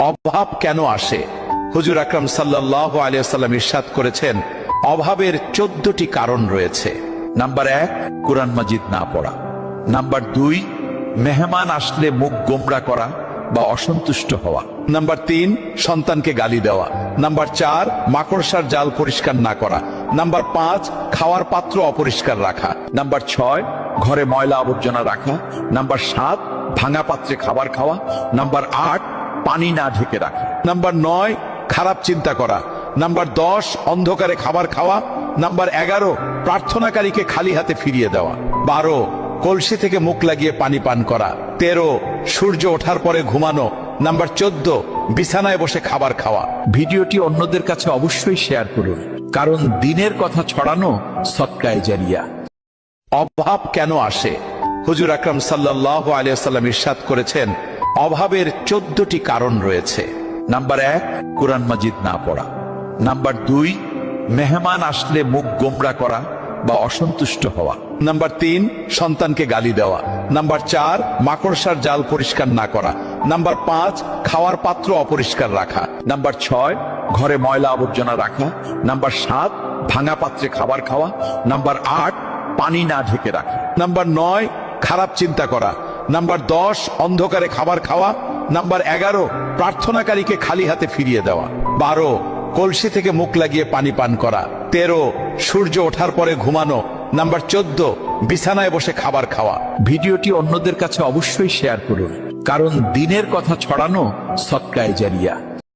অভাব কেন আসে? হুজুর আকরাম সাল্লাহ আলিয়াল্লাম ইরশাদ করেছেন, অভাবের চোদ্দটি কারণ রয়েছে। নাম্বার এক, কোরআন মাজিদ না পড়া। নাম্বার দুই, মেহমান আসলে মুখ গোমরা করা বা অসন্তুষ্ট হওয়া। নাম্বার তিন, সন্তানকে গালি দেওয়া। নাম্বার চার, মাকড়সার জাল পরিষ্কার না করা। নাম্বার পাঁচ, খাওয়ার পাত্র অপরিষ্কার রাখা। নাম্বার ছয়, ঘরে ময়লা আবর্জনা রাখা। নাম্বার সাত, ভাঙা পাত্রে খাবার খাওয়া। নাম্বার আট পানি না ঢেকে রাখা। নাম্বার নয়, খারাপ চিন্তা করা। নাম্বার দশ, অন্ধকারে খাবার খাওয়া। নাম্বার এগারো, প্রার্থনাকারীকে খালি হাতে ফিরিয়ে দেওয়া। বারো, কলসি থেকে মুখ লাগিয়ে পানি পান করা। তেরো, সূর্য ওঠার পরে ঘুমানো। নাম্বার চোদ্দ, বিছানায় বসে খাবার খাওয়া। ভিডিওটি অন্যদের কাছে অবশ্যই শেয়ার করুন, কারণ দিনের কথা ছড়ানো সৎকায় জারিয়া। অভাব কেন আসে? হুজুর আকরাম সাল্লাহ আলিয়াল্লাম ইরশাদ করেছেন অভাবের চোদ্দটি কারণ রয়েছে। নাম্বার এক, কোরআন মাজিদ না পড়া। নাম্বার দুই, মেহমান আসলে মুখ গোমরা করা বা অসন্তুষ্ট হওয়া। নাম্বার তিন, সন্তানকে গালি দেওয়া। নাম্বার চার, মাকড়সার জাল পরিষ্কার না করা। নাম্বার পাঁচ, খাওয়ার পাত্র অপরিষ্কার রাখা। নাম্বার ছয়, ঘরে ময়লা আবর্জনা রাখা। নাম্বার সাত, ভাঙা পাত্রে খাবার খাওয়া। নাম্বার আট, পানি না ঢেকে রাখা। নাম্বার নয়, খারাপ চিন্তা করা। নাম্বার দশ, অন্ধকারে খাবার খাওয়া। নাম্বার এগারো, প্রার্থনাকারীকে খালি হাতে ফিরিয়ে দেওয়া। বারো, কলসি থেকে মুখ লাগিয়ে পানি পান করা। তেরো, সূর্য ওঠার পরে ঘুমানো। নাম্বার চোদ্দ, বিছানায় বসে খাবার খাওয়া। ভিডিওটি অন্যদের কাছে অবশ্যই শেয়ার করুন, কারণ দিনের কথা ছড়ানো সৎকায় জারিয়া।